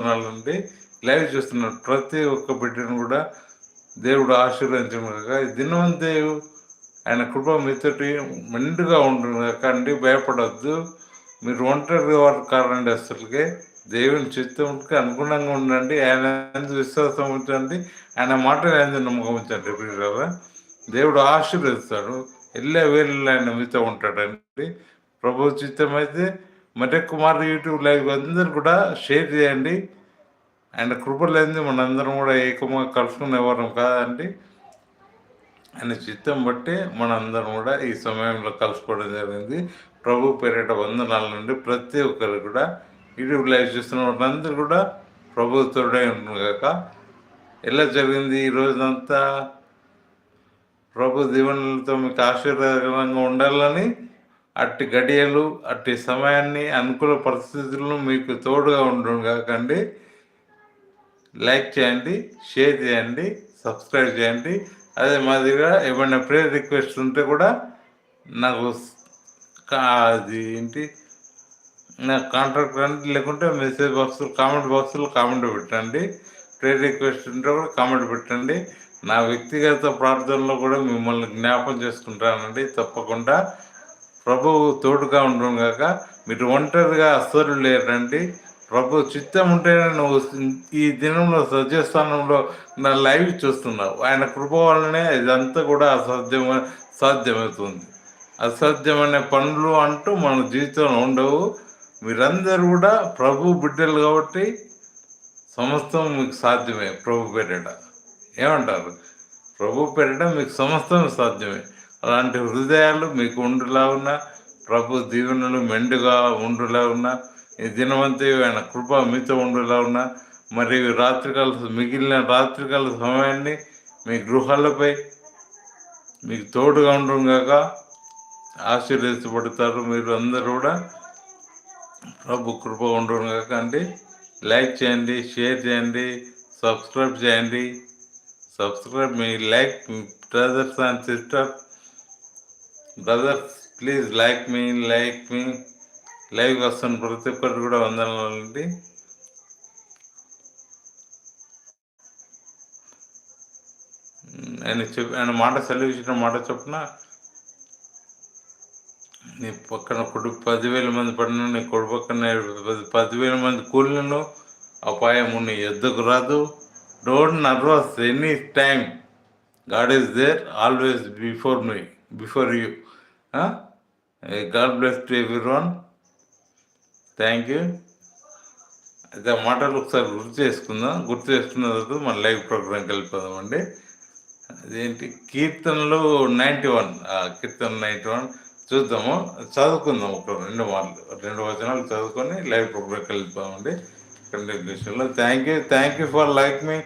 వందనాలు నుండి లైవ్ చూస్తున్న ప్రతి ఒక్క బిడ్డను కూడా దేవుడు ఆశీర్వదించగా దినవంతే ఆయన కృప మీతోటి మెండుగా ఉంటుంది కండి భయపడద్దు. మీరు ఒంటరి వారు కారణండి అసలుకే దేవుని చిత్తంకి అనుగుణంగా ఉండండి. ఆయన ఎందు విశ్వాసం ఉంచండి. ఆయన మాట ఎందు నమ్మకం ఉంచండి. కదా దేవుడు ఆశీర్వదిస్తాడు. వెళ్ళే వేళ్ళు ఆయన మీతో ఉంటాడండి. ప్రభు చిత్తం అయితే మరి కుమార్ యూట్యూబ్ లైవ్ అందరూ కూడా షేర్ చేయండి. ఆయన కృపలేంది మనందరం కూడా ఏకంగా కలుసుకునేవారం కాదండి. ఆయన చిత్తం బట్టి మనందరం కూడా ఈ సమయంలో కలుసుకోవడం జరిగింది. ప్రభు పేరిట వందనాల నుండి ప్రతి ఒక్కరు కూడా యూట్యూబ్ లైవ్ చూస్తున్న వాళ్ళందరూ కూడా ప్రభు తోడై ఉంటుంది కాక ఎలా జరిగింది ఈ రోజంతా? ప్రభు దీవెనలతో మీకు ఆశీర్వాదకరంగా ఉండాలని అట్టి గడియలు అట్టి సమయాన్ని అనుకూల పరిస్థితులను మీకు తోడుగా ఉండడం కాకండి లైక్ చేయండి షేర్ చేయండి సబ్స్క్రైబ్ చేయండి. అదే మాదిరిగా ఏమైనా ప్రేయర్ రిక్వెస్ట్ ఉంటే కూడా నాకు అది ఏంటి నాకు కాంటాక్ట్ రండి లేకుంటే మెసేజ్ బాక్సులు కామెంట్ బాక్స్లో కామెంట్ పెట్టండి. ప్రేయర్ రిక్వెస్ట్ ఉంటే కూడా కామెంట్ పెట్టండి. నా వ్యక్తిగత ప్రార్థనలో కూడా మిమ్మల్ని జ్ఞాపం చేసుకుంటానండి తప్పకుండా. ప్రభువు తోడుగా ఉండడం కాక మీరు ఒంటరిగా అస్సలు లేరండి. ప్రభు చిత్తం ఉంటేనే నువ్వు ఈ దినంలో సజ్జస్థానంలో నా లైవ్ చూస్తున్నావు. ఆయన కృప వల్లనే ఇదంతా కూడా అసాధ్యం సాధ్యమవుతుంది. అసాధ్యమైన పనులు అంటూ మన జీవితంలో ఉండవు. మీరందరూ కూడా ప్రభు బిడ్డలు కాబట్టి సమస్తం మీకు సాధ్యమే. ప్రభు పేరిట ఏమంటారు? ప్రభు పేరిట మీకు సమస్తం సాధ్యమే. అలాంటి హృదయాలు మీకు ఉండులా ఉన్నా ప్రభు దీవెనలు మెండుగా ఉండులా ఉన్నా ఈ దినవంతే ఆయన కృప మీతో ఉండులా ఉన్న మరియు రాత్రికాల మిగిలిన రాత్రికాల సమయాన్ని మీ గృహాలపై మీకు తోడుగా ఉండడం కాక ఆశీర్వదించబడతారు. మీరు అందరూ కూడా ప్రభు కృప ఉండడం కాక అండి. లైక్ చేయండి షేర్ చేయండి సబ్స్క్రైబ్ చేయండి. Subscribe me like brothers and sister brothers please like me like మీ లైవ్ వస్తున్న ప్రతి ఒక్కరు కూడా వందనాలండి. ఆయన చెప్ ఆయన మాట సెలవుచ్చిన మాట చొప్పున నీ పక్కన కొడుకు పదివేల మంది పడిన నీ కొడుకు పక్కన పది- పదివేల మంది కూలీలను అపాయము నీ ఎద్దుకు రాదు. Don't nervous any time God is there always before me before you God bless to everyone thank you అయితే ఆ మాటలు ఒకసారి గుర్తు చేసుకుందాం. గుర్తు చేసుకున్న తర్వాత మన లైవ్ ప్రోగ్రామ్కి వెళ్ళిపోదామండి అదేంటి? కీర్తనలు నైంటీ వన్. కీర్తన నైంటీ వన్. చూద్దాము. చదువుకుందాం ఒక రెండు మాటలు రెండు వచనాలు చదువుకొని లైవ్ ప్రోగ్రామ్కి వెళ్ళిపోదామండి కంటిన్యూషన్లో thank you thank you for like మీ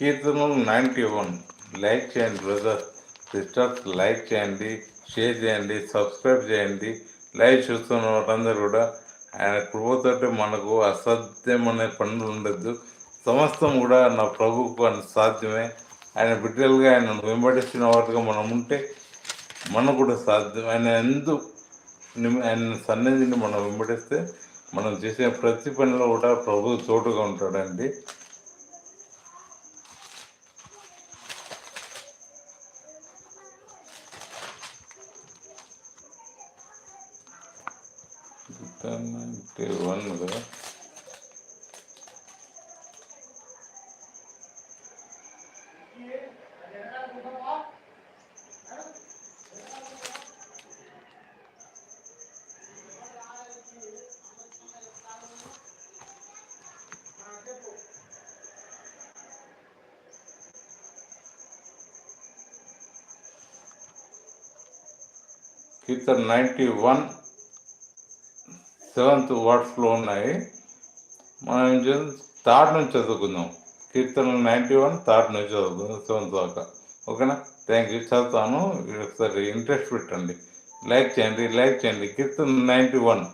కీర్తనలు నైంటీ వన్. లైక్ చేయండి బ్రదర్ సిస్టర్స్ లైక్ చేయండి షేర్ చేయండి సబ్స్క్రైబ్ చేయండి. లైవ్ చూస్తున్న వాళ్ళందరూ కూడా ఆయన కృపతోటి మనకు అసాధ్యం అనే పనులు ఉండద్దు. సమస్తం కూడా నా ప్రభువుకు అని సాధ్యమే. ఆయన బిడ్డలుగా ఆయన వెంబడిస్తున్న వాటిగా మనం ఉంటే మనకు కూడా సాధ్యం. ఆయన ఎందు ఆయన సన్నిధిని మనం వెంబడిస్తే మనం చేసే ప్రతి పనిలో కూడా ప్రభు తోడుగా ఉంటాడండి అంటే వన్ కదా కీర్తన నైంటీ వన్ సెవెంత్ వర్డ్స్లో ఉన్నాయి. మనం ఏం చేద్దాం థర్డ్ నుంచి చదువుకుందాం. కీర్తన నైంటీ వన్ థర్డ్ నుంచి చదువుకుందాం సెవెంత్ దాకా. ఓకేనా? థ్యాంక్ యూ చదువుతాను. ఒకసారి ఇంట్రెస్ట్ పెట్టండి. లైక్ చేయండి లైక్ చేయండి. కీర్తన నైంటీ వన్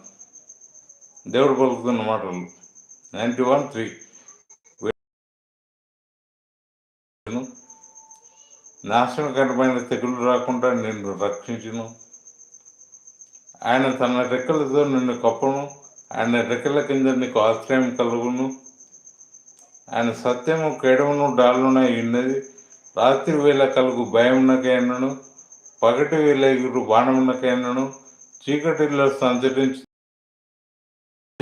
దేవుడు పలుకుతున్న మాటలు. నైంటీ వన్ త్రీ నాశనకరమైన తెగులు రాకుండా నిన్ను రక్షించును. ఆయన తన రెక్కలతో నిన్ను కప్పను. ఆయన రెక్కల కింద నీకు ఆశ్రయం కలుగును. ఆయన సత్యము కేడమును డాలునై ఉన్నది. రాత్రి వేళ కలుగు భయమునకైనను పగటి వేళ ఎగురు బాణమునకైనను చీకటిలో సంచరించి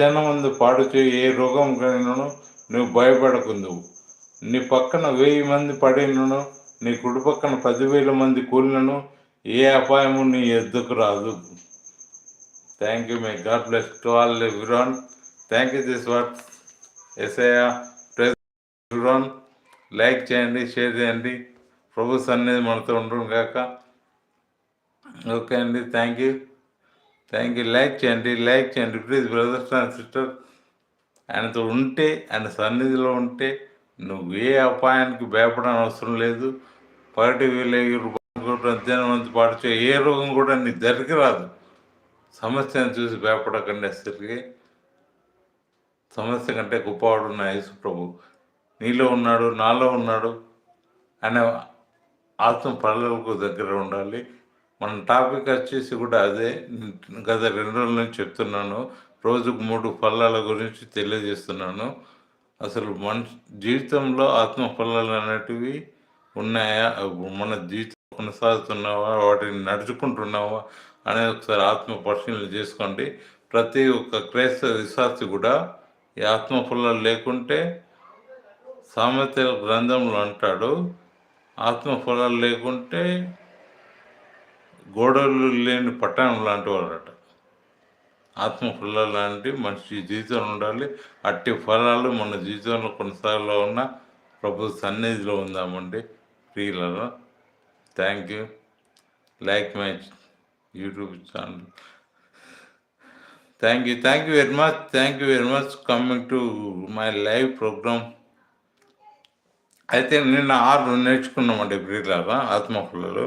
జనమందు పాడు చేయి ఏ రోగం కైనను నువ్వు భయపడకుందువు. నీ పక్కన వెయ్యి మంది పడినను నీ కుడి పక్కన పదివేల మంది కూలినను. ఏ అపాయము నీ ఎద్దుకు రాదు. Thank you may God bless to all everyone thank you this what SI everyone like చేయండి షేర్ చేయండి. ప్రభు సన్నిధి మనతో ఉండడం కాక ఓకే అండి thank you thank you like చేయండి లైక్ చేయండి. ప్లీజ్ బ్రదర్స్ అండ్ సిస్టర్ ఆయనతో ఉంటే ఆయన సన్నిధిలో ఉంటే నువ్వు ఏ అపాయానికి భయపడని అవసరం లేదు. పగటి వీళ్ళు అధ్యయనం మంది పాటు ఏ రోగం కూడా నీ దగ్గరికి రాదు. సమస్యను చూసి భయపడకండి తిరిగి సమస్య కంటే గొప్పవాడు నా యేసు ప్రభు. నీలో ఉన్నాడు నాలో ఉన్నాడు అనే ఆత్మ పనులకు దగ్గర ఉండాలి. మన టాపిక్ వచ్చేసి కూడా అదే. గత రెండు రోజుల నుంచి చెప్తున్నాను. రోజుకు మూడు ఫలాల గురించి తెలియజేస్తున్నాను. అసలు మన జీవితంలో ఆత్మ ఫలాలు అనేటివి ఉన్నాయా? మన జీవితం కొనసాగుతున్నావా? వాటిని నడుచుకుంటున్నావా? అనేది ఒకసారి ఆత్మ పరిశీలన చేసుకోండి. ప్రతి ఒక్క క్రైస్తవ విశ్వాసి కూడా ఈ ఆత్మ ఫలాలు లేకుంటే సామెత గ్రంథంలో అంటాడు ఆత్మ ఫలాలు లేకుంటే గోడలు లేని పట్టణం లాంటి వాళ్ళట. ఆత్మ ఫలాలు లాంటి మనిషి జీవితంలో ఉండాలి. అట్టి ఫలాలు మన జీవితంలో కొనసాగలో ఉన్న ప్రభు సన్నిధిలో ఉందామండి. ప్రియులలో thank you. Like my YouTube channel. Thank you thank you very much thank you very much coming to my live programme అయితే నిన్న ఆరు నేర్చుకున్నామండి బ్రీలాగా ఆత్మఫలాలు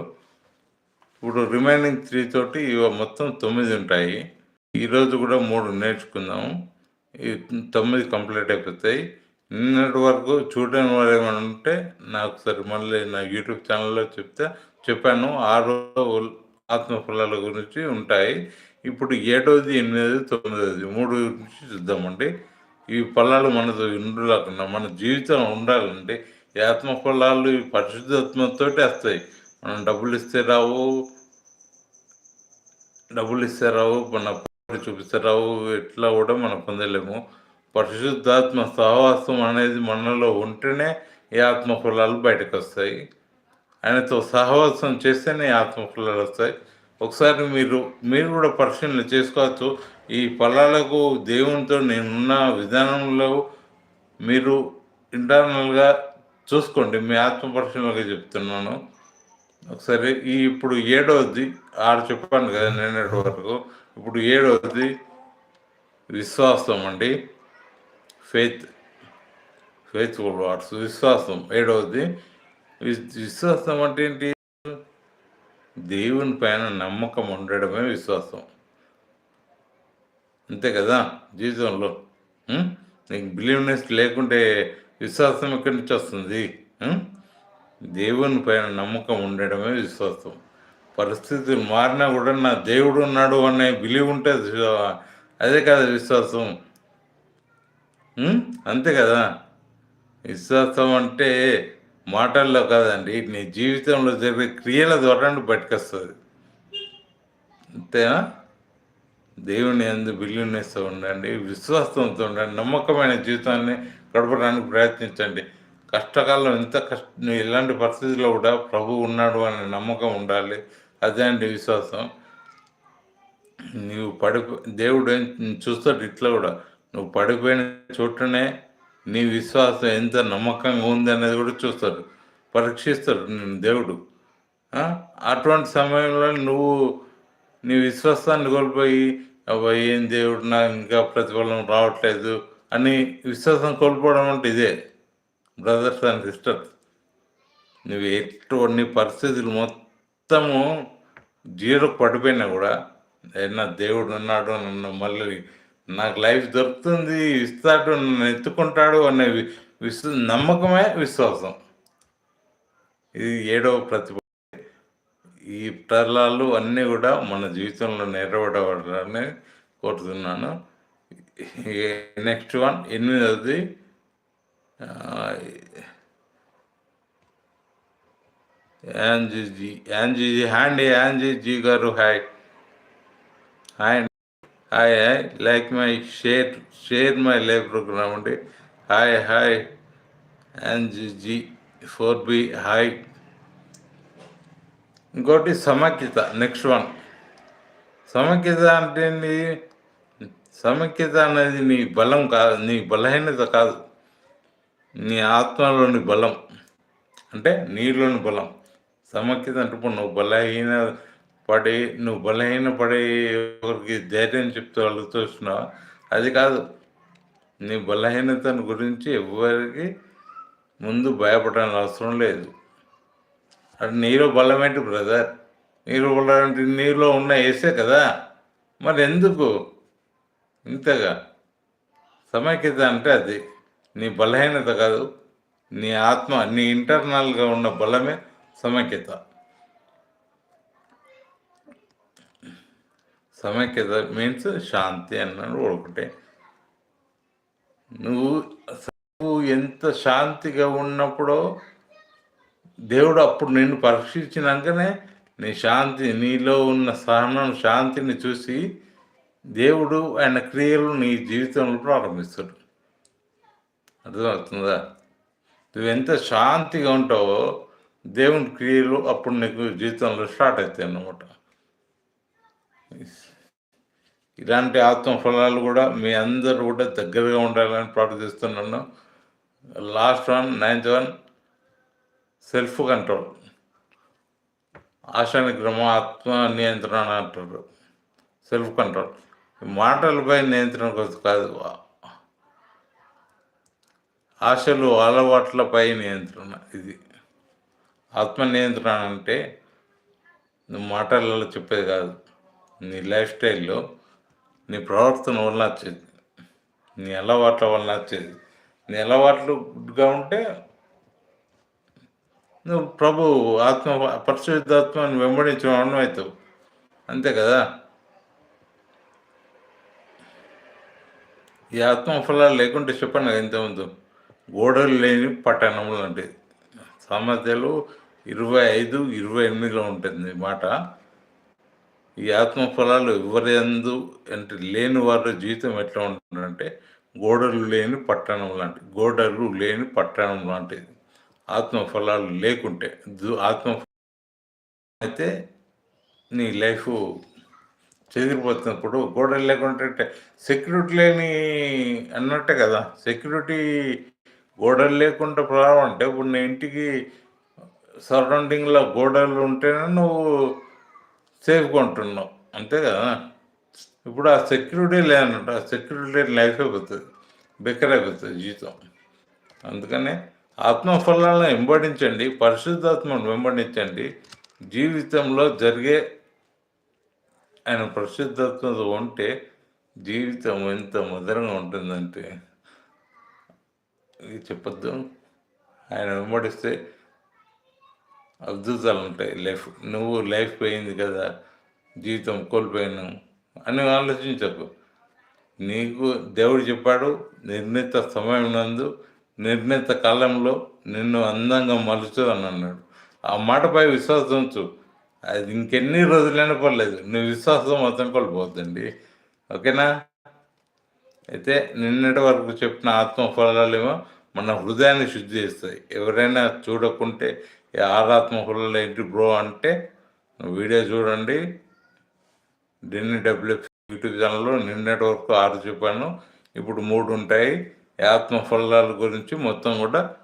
ఇప్పుడు రిమైనింగ్ త్రీ తోటి ఇవి మొత్తం తొమ్మిది ఉంటాయి. ఈరోజు కూడా మూడు నేర్చుకుందాము ఈ తొమ్మిది కంప్లీట్ అయిపోతాయి. నిన్నటి వరకు చూడని వారు ఏమైనా ఉంటే నాకు సరే మళ్ళీ నా యూట్యూబ్ ఛానల్లో చెప్తే చెప్పాను. ఆరో ఆత్మఫలాల గురించి ఉంటాయి. ఇప్పుడు ఏడవది ఎనిమిది తొమ్మిదవది మూడు నుంచి చూద్దామండి. ఈ ఫలాలు మనతో ఉండాలకుండా మన జీవితం ఉండాలంటే ఈ ఆత్మఫలాలు పరిశుద్ధాత్మతో వస్తాయి. మనం డబ్బులు ఇస్తే రావు డబ్బులు ఇస్తే రావు మన చూపిస్తే రావు ఎట్లా కూడా మనం పొందలేము. పరిశుద్ధాత్మ సహవాసం అనేది మనలో ఉంటేనే ఈ ఆత్మ ఫలాలు బయటకు వస్తాయి. ఆయనతో సహవాసం చేస్తేనే ఆత్మ ఫలాలు వస్తాయి. ఒకసారి మీరు మీరు కూడా పరిశీలన చేసుకోవచ్చు. ఈ ఫలాలకు దేవునితో నేనున్న విధానంలో మీరు ఇంటర్నల్గా చూసుకోండి. మీ ఆత్మ పరిశీలనగా చెప్తున్నాను. ఒకసారి ఈ ఇప్పుడు ఏడవది ఆరు చెప్పాను కదా నిన్నటి వరకు. ఇప్పుడు ఏడవది విశ్వాసం అండి. ఫెయిత్ ఫెయిత్ఫుల్ వార్డ్స్ విశ్వాసం. ఏడవది విశ్వాసం అంటే ఏంటి? దేవుని పైన నమ్మకం ఉండడమే విశ్వాసం. అంతే కదా జీవితంలో? నీకు బిలీవ్నెస్ లేకుంటే విశ్వాసం ఎక్కడి నుంచి వస్తుంది? దేవుని పైన నమ్మకం ఉండడమే విశ్వాసం. పరిస్థితులు మారినా కూడా నా దేవుడు ఉన్నాడు అనే బిలీవ్ ఉంటే అదే కదా విశ్వాసం. అంతే కదా? విశ్వాసం అంటే మాటల్లో కాదండి నీ జీవితంలో జరిగే క్రియల ద్వారా బయటకొస్తుంది అంతేనా? దేవుని ఎందు బిల్లునేస్తూ ఉండండి విశ్వాసంతో ఉండండి నమ్మకమైన జీవితాన్ని గడపడానికి ప్రయత్నించండి. కష్టకాలం ఎంత కష్ట ఇలాంటి పరిస్థితుల్లో కూడా ప్రభు ఉన్నాడు అనే నమ్మకం ఉండాలి. అదే అండి విశ్వాసం. నీవు పడిపో దేవుడు చూస్తాడు ఇట్లా కూడా. నువ్వు పడిపోయిన చోటనే నీ విశ్వాసం ఎంత నమ్మకంగా ఉంది అనేది కూడా చూస్తాడు. పరీక్షిస్తాడు నేను దేవుడు. అటువంటి సమయంలో నువ్వు నీ విశ్వాసాన్ని కోల్పోయి అబ్బాయి ఏం దేవుడు నాకు ఇంకా ప్రతిఫలం రావట్లేదు అని విశ్వాసం కోల్పోవడం అంటే ఇదే. బ్రదర్స్ అండ్ సిస్టర్స్ నువ్వు ఎటువంటి పరిస్థితులు మొత్తము జీరో పడిపోయినా కూడా అయినా దేవుడు ఉన్నాడు నన్ను మళ్ళీ నాకు లైఫ్ దొరుకుతుంది ఇస్తాడు నన్ను ఎత్తుకుంటాడు అనే విశ్వ నమ్మకమే విశ్వాసం. ఇది ఏడవ ప్రతిభ. ఈ ఫలాలు అన్నీ కూడా మన జీవితంలో నెరవేరవాలని కోరుతున్నాను. నెక్స్ట్ వన్ ఎనిమిదవది యాంజీజీ యాంజీజీ హ్యాండ్ యాంజీజీ గారు hi. Hi. Hi hi like my share share my life programme అండి hi hi G four B hi. ఇంకోటి సమైక్యత నెక్స్ట్ వన్. సమైక్యత అంటే నీ సమైక్యత అనేది నీ బలం కాదు నీ బలహీనత కాదు. నీ ఆత్మలోని బలం. అంటే నీలోని బలం. సమైక్యత అంటే ఇప్పుడు నువ్వు బలహీన పడి నువ్వు బలహీన పడే ఒకరికి ధైర్యం చెప్తూ వాళ్ళు చూస్తున్నావు అది కాదు. నీ బలహీనతను గురించి ఎవరికి ముందు భయపడాల్సిన అవసరం లేదు. అది నీలో బలమేంటి బ్రదర్? నీలో బలం అంటే నీలో ఉన్న వేసే కదా. మరి ఎందుకు? ఇంతగా. సమైక్యత అంటే అది. నీ బలహీనత కాదు. నీ ఆత్మ నీ ఇంటర్నల్గా ఉన్న బలమే సమైక్యత. సమైక్యత మీన్స్ శాంతి అన్నాడు ఒకటే. నువ్వు నువ్వు ఎంత శాంతిగా ఉన్నప్పుడో దేవుడు అప్పుడు నిన్ను పరీక్షించినాకనే నీ శాంతి నీలో ఉన్న సహనం శాంతిని చూసి దేవుడు ఆయన క్రియలు నీ జీవితంలో ప్రారంభిస్తాడు. అర్థమవుతుందా? నువ్వు ఎంత శాంతిగా ఉంటావో దేవుని క్రియలు అప్పుడు నీకు జీవితంలో స్టార్ట్ అవుతాయి అన్నమాట. ఇలాంటి ఆత్మ ఫలాలు కూడా మీ అందరూ కూడా దగ్గరగా ఉండాలని ప్రార్థిస్తున్నాను last one ninth one self control ఆశానిగ్రహం ఆత్మ నియంత్రణ అంటారు. సెల్ఫ్ కంట్రోల్ మాటలపై నియంత్రణ కోసం కాదు. ఆశలు అలవాట్లపై నియంత్రణ ఇది. ఆత్మ నియంత్రణ అంటే నువ్వు మాటలలో చెప్పేది కాదు. నీ లైఫ్ స్టైల్లో నీ ప్రవర్తన వల్ల వచ్చేది. నీ అలవాట్ల వల్ల వచ్చేది. నీ అలవాట్లు గుడ్గా ఉంటే నువ్వు ప్రభు ఆత్మ పరిశుద్ధాత్మని వెంబడించిన అవుతావు అంతే కదా? ఈ ఆత్మఫలాలు లేకుంటే చెప్పండి కదా ఇంతకుముందు. గోడలు లేని పట్టణములు అంటే సామర్థ్యాలు ఇరవై ఐదు ఇరవై ఎనిమిదిలో ఉంటుంది మాట. ఈ ఆత్మ ఫలాలు ఎవరి అందు అంటే లేని వారి జీవితం ఎట్లా ఉంటుందంటే గోడలు లేని పట్టణం లాంటి గోడలు లేని పట్టణం లాంటిది. ఆత్మ ఫలాలు లేకుంటే ఆత్మ అయితే నీ లైఫ్ చెదిరిపోతున్నప్పుడు గోడలు లేకుంటే సెక్యూరిటీ లేని అన్నట్టే కదా. సెక్యూరిటీ గోడలు లేకుండా ప్రారంభం అంటే ఇప్పుడు నీ ఇంటికి సరౌండింగ్లో గోడలు ఉంటేనే నువ్వు సేఫ్గా ఉంటున్నాం. అంతే కదా? ఇప్పుడు ఆ సెక్యూరిటీ లేదన్నట్టు ఆ సెక్యూరిటీ లైఫ్ అయిపోతుంది బెక్కర్ అయిపోతుంది జీవితం. అందుకనే ఆత్మఫలాలను వెంబడించండి పరిశుద్ధాత్మను వెంబడించండి. జీవితంలో జరిగే ఆయన ప్రసిద్ధత్వం ఉంటే జీవితం ఎంత మధురంగా ఉంటుందంటే ఇది చెప్పొద్దు. ఆయన వెంబడిస్తే అద్భుతాలు ఉంటాయి. లైఫ్ నువ్వు లైఫ్ పోయింది కదా జీవితం కోల్పోయాను అని ఆలోచించకు. నీకు దేవుడు చెప్పాడు నిర్ణీత సమయం నందు నిర్ణీత కాలంలో నిన్ను అందంగా మలుచు అని అన్నాడు. ఆ మాటపై విశ్వాసం ఉంచు. అది ఇంకెన్ని రోజులైనా పర్లేదు. నీ విశ్వాసం మొత్తం కోల్పోద్దండి ఓకేనా? అయితే నిన్నటి వరకు చెప్పిన ఆత్మ ఫలాలేమో మన హృదయాన్ని శుద్ధి చేస్తాయి. ఎవరైనా చూడకుంటే ఆరాత్మ ఫలాలు ఏంటి బ్రో అంటే వీడియో చూడండి. డిన్ని డబ్ల్యూఎఫ్ యూట్యూబ్ ఛానల్లో నిన్నటి వరకు ఆరు చెప్పాను. ఇప్పుడు మూడు ఉంటాయి. ఆత్మ ఫలాల గురించి మొత్తం కూడా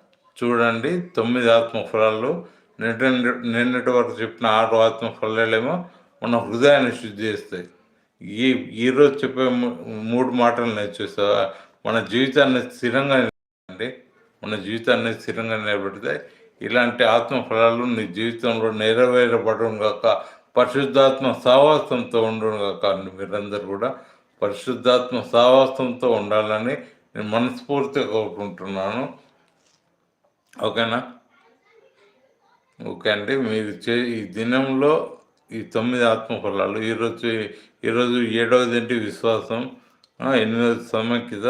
చూడండి. తొమ్మిది ఆత్మ ఫలాలు. నిన్న నిన్నటి వరకు చెప్పిన ఆరు ఆత్మ ఫలాలేమో మన హృదయాన్ని శుద్ధి చేస్తాయి. ఈ ఈరోజు చెప్పే మూడు మాటలు నేర్చేస్తా మన జీవితాన్ని స్థిరంగా అండి మన జీవితాన్ని స్థిరంగా నిలబెడతాయి ఇలాంటి ఆత్మ ఫలాలు నీ జీవితంలో నెరవేరబడడం కాక పరిశుద్ధాత్మ సావాసంతో ఉండడం కాక మీరందరూ కూడా పరిశుద్ధాత్మ సావాసంతో ఉండాలని నేను మనస్ఫూర్తిగా కోరుకుంటున్నాను. ఓకేనా? ఓకే అండి. మీరు చే ఈ దినంలో ఈ తొమ్మిది ఆత్మఫలాలు ఈరోజు ఈరోజు ఏడవది ఏంటి విశ్వాసం ఆ, ఎనిమిదవది సమైక్యత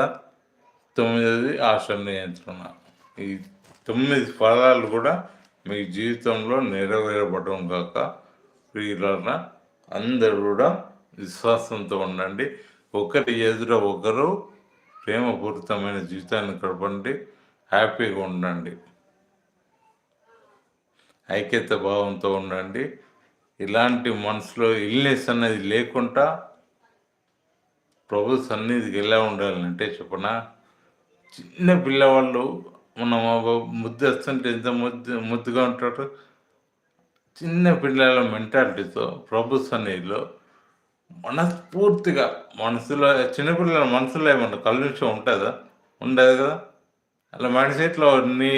తొమ్మిదవది ఆశ నియంత్రణ. ఈ తొమ్మిది ఫలాలు కూడా మీ జీవితంలో నెరవేరబడడం కాక ప్రియులన్న అందరూ కూడా విశ్వాసంతో ఉండండి. ఒకరి ఎదుట ఒకరు ప్రేమపూరితమైన జీవితాన్ని గడపండి. హ్యాపీగా ఉండండి. ఐక్యత భావంతో ఉండండి. ఇలాంటి మనసులో ఇల్నెస్ అనేది లేకుండా ప్రభు సన్నిధికి ఎలా ఉండాలంటే చెప్పనా? చిన్న పిల్లవాళ్ళు మనం ముద్దు వస్తుంటే ఎంత ముద్దు ముద్దుగా ఉంటాడు. చిన్న పిల్లల మెంటాలిటీతో ప్రభు సన్నిధిలో మనస్ఫూర్తిగా మనసులో చిన్నపిల్లల మనసులో ఏమన్నా కలుషం ఉంటుందా? ఉండదు కదా. అలా మైండ్ సెట్లో నీ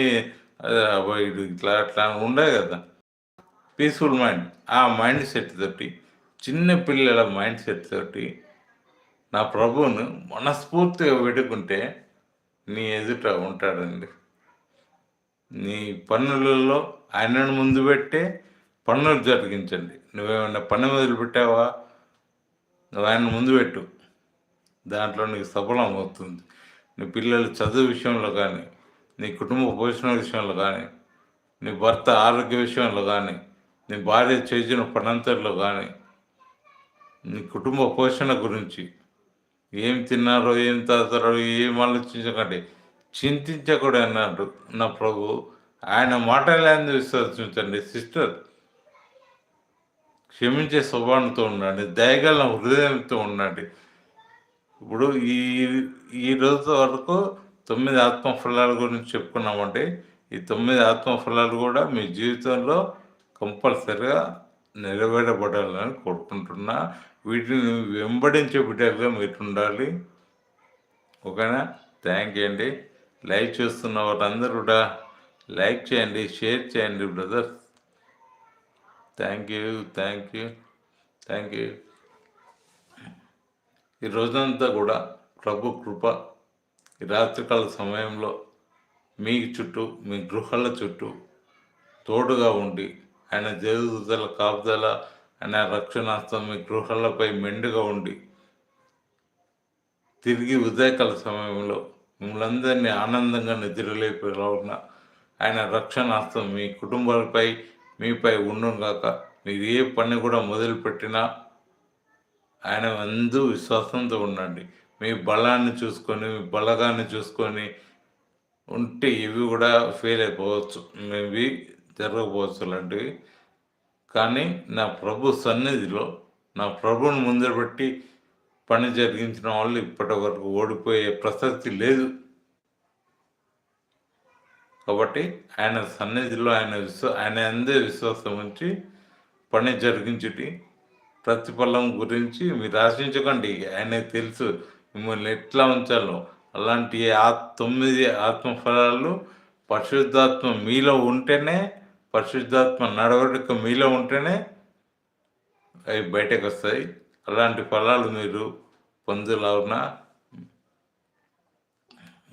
ఇట్లా అట్లా ఉండదు కదా. Peaceful mind. ఆ మైండ్ సెట్ తోటి చిన్న పిల్లల మైండ్ సెట్ తోటి నా ప్రభువును మనస్ఫూర్తిగా పెట్టుకుంటే నీ ఎదుట ఉంటాడండి. నీ పన్నులలో ఆయనను ముందు పెట్టే పన్నులు జరిగించండి. నువ్వేమన్నా పన్ను మొదలు పెట్టావా? నువ్వు ఆయన ముందు పెట్టు. దాంట్లో నీకు సఫలం అవుతుంది. నీ పిల్లల చదువు విషయంలో కానీ నీ కుటుంబ పోషణ విషయంలో కానీ నీ భర్త ఆరోగ్య విషయంలో కానీ నీ భార్య చేసిన పనంతల్లో కానీ నీ కుటుంబ పోషణ గురించి ఏం తిన్నారో ఏం తాగుతారో ఏం ఆలోచించకండి. చింతించకూడదు అన్నాడు నా ప్రభు ఆయన మాటలేందు విశ్వసించండి సిస్టర్ క్షమించే స్వభావంతో ఉండండి. దయగల హృదయంతో ఉండండి. ఇప్పుడు ఈ ఈ రోజు వరకు తొమ్మిది ఆత్మ ఫలాల గురించి చెప్పుకున్నామంటే ఈ తొమ్మిది ఆత్మ ఫలాలు కూడా మీ జీవితంలో కంపల్సరిగా నెరవేరబడాలని కోరుకుంటున్నా. వీటిని వెంబడించే బిడ్డలుగా మీరు ఉండాలి. ఓకేనా? థ్యాంక్ యూ అండి. లైక్ చేస్తున్న వాళ్ళందరూ కూడా లైక్ చేయండి షేర్ చేయండి brothers thank you thank you thank you. ఈ రోజంతా కూడా ప్రభు కృప ఈ రాత్రికాల సమయంలో మీ చుట్టూ మీ గృహాల చుట్టూ తోడుగా ఉండి ఆయన దేవదూతల కాపుదల ఆయన రక్షణాస్తం మీ గృహాలపై మెండుగా ఉండి తిరిగి ఉదయకాల సమయంలో మిమ్మల్ందరినీ ఆనందంగా నిద్రలేపేలా ఉన్న ఆయన రక్షణాస్తం మీ కుటుంబాలపై మీపై ఉండును మీరు ఏ పని కూడా మొదలుపెట్టినా ఆయన అందు విశ్వాసంతో ఉండండి. మీ బలాన్ని చూసుకొని మీ బలగాన్ని చూసుకొని ఉంటే ఇవి కూడా ఫెయిల్ అయిపోవచ్చు. మేబీ జరగకపోవచ్చు లాంటివి. కానీ నా ప్రభు సన్నిధిలో నా ప్రభుని ముందర పెట్టి పని జరిగించిన వాళ్ళు ఇప్పటి వరకు ఓడిపోయే ప్రసక్తి లేదు. కాబట్టి ఆయన సన్నిధిలో ఆయన విశ్వ ఆయన అందే విశ్వాసం ఉంచి పని జరిగించుటి. ప్రతిఫలం గురించి మీరు ఆశించకండి. ఆయనకు తెలుసు మిమ్మల్ని ఎట్లా ఉంచాలో. అలాంటి ఆ తొమ్మిది ఆత్మఫలాలు పరిశుద్ధాత్మ మీలో ఉంటేనే పరిశుద్ధాత్మ నడవడిక మీలో ఉంటేనే అవి బయటకు వస్తాయి అలాంటి ఫలాలు మీరు పొందులాగున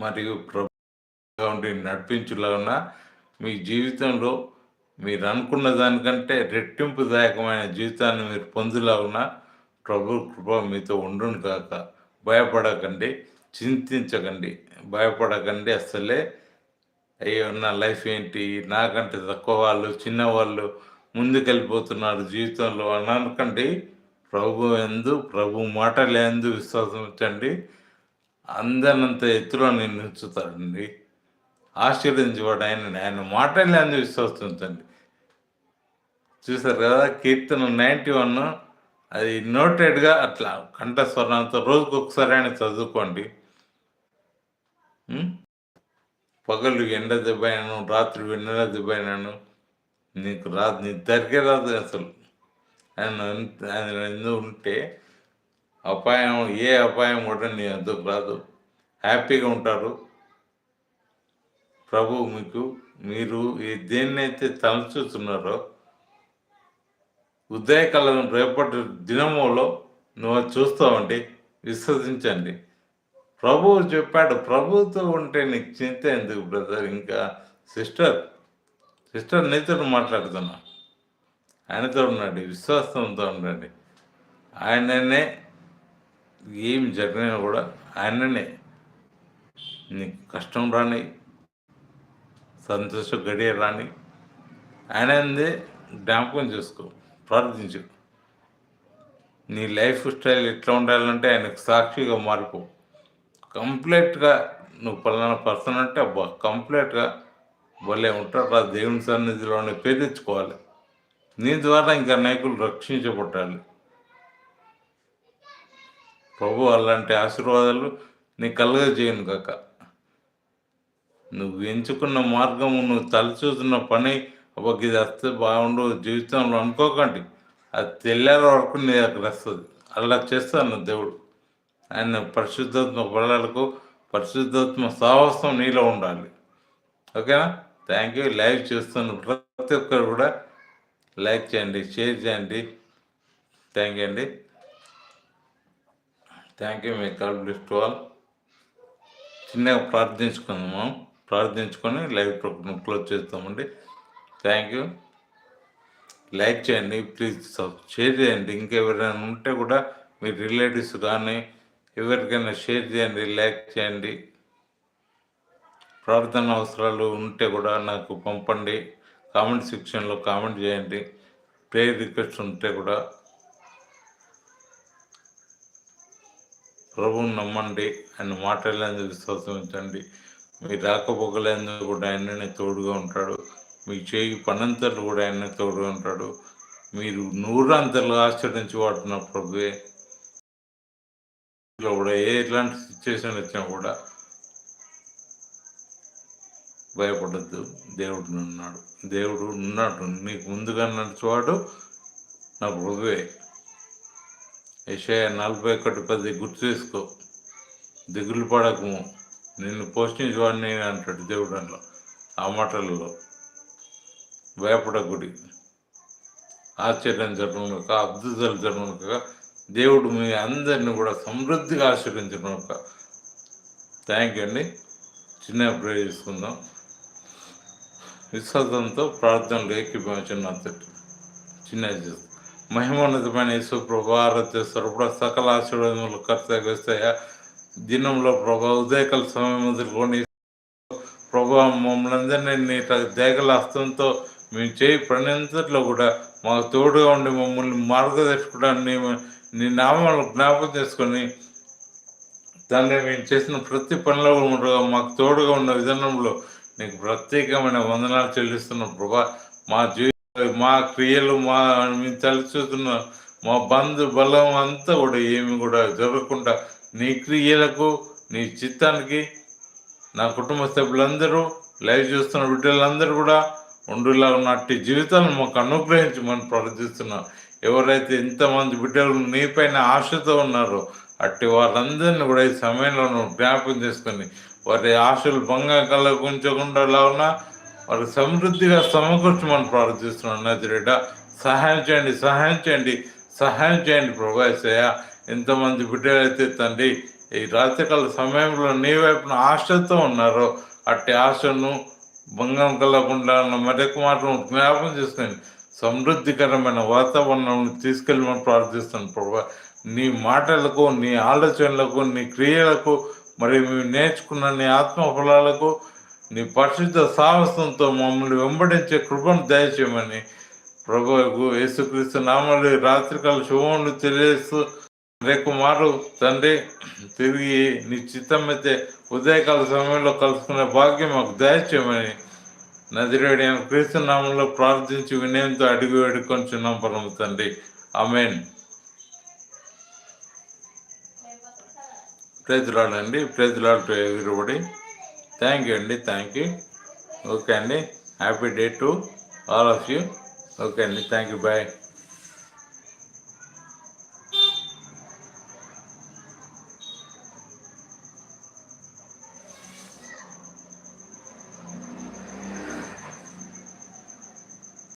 మరియు ప్రభుగా ఉండి మీ జీవితంలో మీరు అనుకున్న దానికంటే రెట్టింపుదాయకమైన జీవితాన్ని మీరు పొందులాగున ప్రభు కృప మీతో ఉండును కాక భయపడకండి చింతించకండి భయపడకండి అసలే అయ్యో నా లైఫ్ ఏంటి? నాకంటే తక్కువ వాళ్ళు చిన్నవాళ్ళు ముందుకెళ్ళిపోతున్నారు జీవితంలో. అని అనకండి ప్రభు ఎందు ప్రభు మాటలు ఎందు విశ్వాసం ఉంచండి. అందరినంత ఎత్తులో నేను ఉంచుతాడండి. ఆశీర్వదించబడి ఆయన ఆయన మాటలు ఎందు విశ్వాసం ఉంచండి. చూసారు కదా కీర్తన నైంటీ వన్ అది నోటెడ్గా అట్లా కంఠస్వరంతో రోజుకు ఒకసారి ఆయన చదువుకోండి. పగలు ఎండ దెబ్బైనాను రాత్రి వెన్నెల దెబ్బైనాను నీకు రాదు నీ దగ్గర రాదు అసలు. ఆయన ఆయన ఎందుకు ఉంటే అపాయం ఏ అపాయం కూడా నీ ఎందుకు రాదు హ్యాపీగా ఉంటారు. ప్రభు మీకు మీరు ఈ దేన్నైతే తలచుతున్నారో ఉదయకాలం రేపటి దినములో నువ్వు చూస్తావండి విశ్వసించండి. ప్రభువు చెప్పాడు ప్రభుతో ఉంటే నీకు చింత ఎందుకు బ్రదర్? ఇంకా సిస్టర్ సిస్టర్ నీతో మాట్లాడుతున్నా. ఆయనతో ఉండండి విశ్వాసంతో ఉండండి. ఆయననే ఏం జరిగినా కూడా ఆయననే. నీకు కష్టం రాని సంతోష గడియ రాని ఆయనందే జ్ఞాపకం చేసుకో ప్రార్థించు. నీ లైఫ్ స్టైల్ ఎట్లా ఉండాలంటే ఆయనకు సాక్షిగా మారిపో. కంప్లీట్గా నువ్వు పలానా పర్సన్ అంటే అబ్బా కంప్లీట్గా భలే ఉంటారు ఆ దేవుని సన్నిధిలోనే పేరు తెచ్చుకోవాలి నీ ద్వారా ఇంకా నాయకులు రక్షించబట్టాలి ప్రభు అలాంటి ఆశీర్వాదాలు నీ కలగజేయను కాక. నువ్వు ఎంచుకున్న మార్గము నువ్వు తలచూస్తున్న పని ఒక ఇది వస్తే బాగుండు జీవితంలో అనుకోకండి. అది తెలియాల వరకు నీ దగ్గర వస్తుంది. అలా చేస్తాను దేవుడు. ఆయన పరిశుద్ధాత్మ బలాలకు పరిశుద్ధాత్మ సాహసం నీలో ఉండాలి. ఓకేనా? థ్యాంక్ యూ లైవ్ చేస్తున్న ప్రతి ఒక్కరు కూడా లైక్ చేయండి షేర్ చేయండి. థ్యాంక్ యూ అండి. థ్యాంక్ యూ మీ కాల్ బ్లిస్ట్ ఆల్ చిన్నగా ప్రార్థించుకుందాము? ప్రార్థించుకొని లైవ్ ప్రోగ్రామ్ క్లోజ్ చేస్తామండి థ్యాంక్ యూ లైక్ చేయండి ప్లీజ్ షేర్ చేయండి. ఇంకెవరైనా ఉంటే కూడా మీ రిలేటివ్స్ కానీ ఎవరికైనా షేర్ చేయండి లైక్ చేయండి. ప్రార్థన అవసరాలు ఉంటే కూడా నాకు పంపండి. కామెంట్ సెక్షన్లో కామెంట్ చేయండి. ప్రేయర్ రిక్వెస్ట్ ఉంటే కూడా ప్రభువుని నమ్మండి. ఆయన మాట్లాడలేందుకు విశ్వాసం ఉంచండి. మీ రాకపోకలేందుకు కూడా ఆయననే తోడుగా ఉంటాడు. మీ చేయి పనంతలు కూడా ఆయననే తోడుగా ఉంటాడు. మీరు నూరంతలు ఆశ్చర్యించి వాడుతున్న ప్రభువే. కూడా ఏ ఎలాంటి సిచ్యువేషన్ వచ్చినా కూడా భయపడద్దు. దేవుడు ఉన్నాడు. దేవుడు ఉన్నాడు. నీకు ముందుగా నడిచేవాడు నా ప్రభువే. యశయ నలభై ఒకటి పది గుర్తు చేసుకో. దిగులు పడకము నిన్ను పోషించేవాడిని అంటాడు దేవుడు అందులో ఆ మాటలలో. భయపడకుడి. ఆశ్చర్యం జరగనుక అద్భుతాలు కాక దేవుడు మీ అందరిని కూడా సమృద్ధిగా ఆశ్రయించనుక థ్యాంక్ యూ అండి. చిన్న ప్రేర్ చేసుకుందాం. విశ్వాసంతో ప్రార్థనలు ఏకీభవించిన చిన్న మహిమోన్నతమైన యేసు ప్రభారత స్వరూప సకల ఆశీర్వాదములు కర్తవ్యస్తాయా దినంలో ప్రభా ఉదయకాల సమయం మొదలుకొని ప్రభా మమ్మల్ని అందరినీ నీ దేగల హస్తంతో మేము చేయి పనింతట్లో కూడా మాకు తోడుగా ఉండి మమ్మల్ని మార్గదర్శకుడాన్ని నీ నామాలను జ్ఞాపకం చేసుకొని దాన్ని మేము చేసిన ప్రతి పనిలో మాకు తోడుగా ఉన్న విధానంలో నీకు ప్రత్యేకమైన వందనాలు చెల్లిస్తున్న ప్రభా. మా జీవి మా క్రియలు మా మేము తలచుతున్న మా బంధు బలం అంతా కూడా ఏమి కూడా జరగకుండా నీ క్రియలకు నీ చిత్తానికి నా కుటుంబ సభ్యులందరూ లైవ్ చూస్తున్న బిడ్డలందరూ కూడా ఉండులా ఉన్నట్టి జీవితాలను మాకు అనుగ్రహించమని ప్రార్థిస్తున్నాం. ఎవరైతే ఇంతమంది బిడ్డలు నీపైన ఆశతో ఉన్నారో అట్టి వారందరినీ కూడా ఈ సమయంలో జ్ఞాపకం చేసుకొని వారి ఆశలు భంగం కలగకుండా ఉన్న వారికి సమృద్ధిగా సమకూర్చమని ప్రార్థిస్తున్నాను. నజరేట సహాయం చేయండి సహాయం చేయండి సహాయం చేయండి ప్రభాసయ్య ఎంతమంది బిడ్డలైతే తండ్రి ఈ రాత్రికాల సమయంలో నీ వైపున ఆశతో ఉన్నారో అట్టి ఆశను భంగం కలగకుండా మరొక మాత్రం జ్ఞాపకం చేసుకుని సమృద్ధికరమైన వాతావరణం తీసుకెళ్ళమని ప్రార్థిస్తాను ప్రభా. నీ మాటలకు నీ ఆలోచనలకు నీ క్రియలకు మరి మేము నేర్చుకున్న నీ ఆత్మ ఫలాలకు నీ పరిశుద్ధ సాహసంతో మమ్మల్ని వెంబడించే కృపను దయచేయమని ప్రభు యేసుక్రీస్తు నామలు రాత్రికాల శుభములు తెలియస్తూ రేపు మారు తండ్రి తిరిగి నీ చిత్తం అయితే ఉదయకాల సమయంలో కలుసుకునే భాగ్యం మాకు దయచేయమని నదిరేడి క్రీస్తు నామంలో ప్రార్థించి వినయంతో అడిగి వేడుకొంచున్నాం పరమ తండ్రి. అమేన్ ప్రేజులాడండి ప్రేజులాడు ఎగురుబడి థ్యాంక్ యూ అండి థ్యాంక్ యూ ఓకే అండి happy day to all of you okay అండి థ్యాంక్ యూ బాయ్